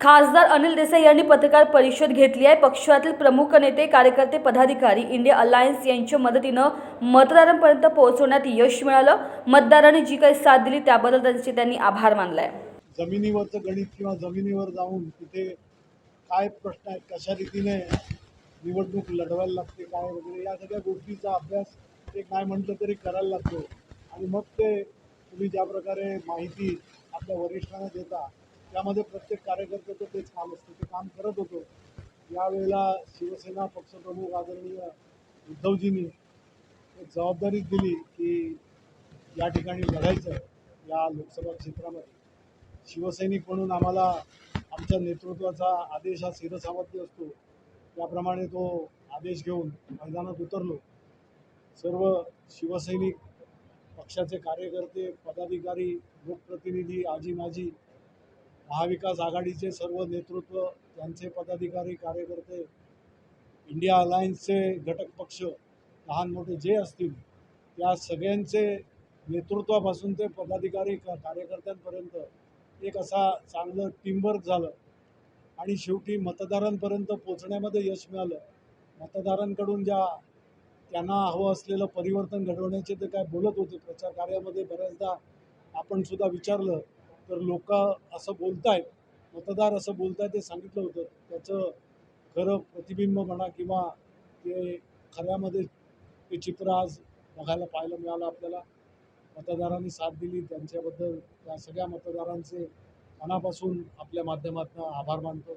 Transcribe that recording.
खासदार अनिल देसाई यांनी पत्रकार परिषद घेतली आहे. पक्षातील प्रमुख नेते कार्यकर्ते पदाधिकारी इंडिया अलायन्स यांच्या मदतीनं मतदारांपर्यंत पोहोचवण्यात यश मिळालं. मतदारांनी जी काही साथ दिली त्याबद्दल त्यांचे त्यांनी आभार मानलाय. जमिनीवरचं गणित किंवा जमिनीवर जाऊन तिथे काय प्रश्न आहेत कशा रीतीने निवडणूक लढवायला लागते काय वगैरे या सगळ्या गोष्टीचा अभ्यास ते काय म्हटलं तरी करायला लागतो. आणि मग ते तुम्ही ज्या प्रकारे माहिती आपल्या वरिष्ठांना देता त्यामध्ये प्रत्येक कार्यकर्त्याचं तेच काम असतं. ते काम करत होतो. यावेळेला शिवसेना पक्षप्रमुख आदरणीय उद्धवजींनी जबाबदारी दिली की या ठिकाणी लढायचं या लोकसभा क्षेत्रामध्ये. शिवसैनिक म्हणून आम्हाला आमच्या नेतृत्वाचा आदेश हा शिरसावरती असतो. त्याप्रमाणे तो आदेश घेऊन मैदानात उतरलो. सर्व शिवसैनिक पक्षाचे कार्यकर्ते पदाधिकारी लोकप्रतिनिधी आजी माजी महाविकास आघाडीचे सर्व नेतृत्व त्यांचे पदाधिकारी कार्यकर्ते इंडिया अलायन्सचे घटक पक्ष लहान मोठे जे असतील त्या सगळ्यांचे नेतृत्वापासून ते पदाधिकारी का कार्यकर्त्यांपर्यंत एक असा चांगलं टीमवर्क झालं. आणि शेवटी मतदारांपर्यंत पोचण्यामध्ये यश मिळालं. मतदारांकडून ज्या त्यांना हवं असलेलं परिवर्तन घडवण्याचे ते काय बोलत होते प्रचार कार्यामध्ये बऱ्याचदा आपण सुद्धा विचारलं. तर लोक असं बोलतायत मतदार असं बोलतायत ते सांगितलं होतं. त्याचं खरं प्रतिबिंब म्हणा किंवा ते खऱ्यामध्ये ते चित्र आज बघायला पाहायला मिळालं आपल्याला. मतदारांनी साथ दिली. त्यांच्याबद्दल त्या सगळ्या मतदारांचे मनापासून आपल्या माध्यमातून आभार मानतो.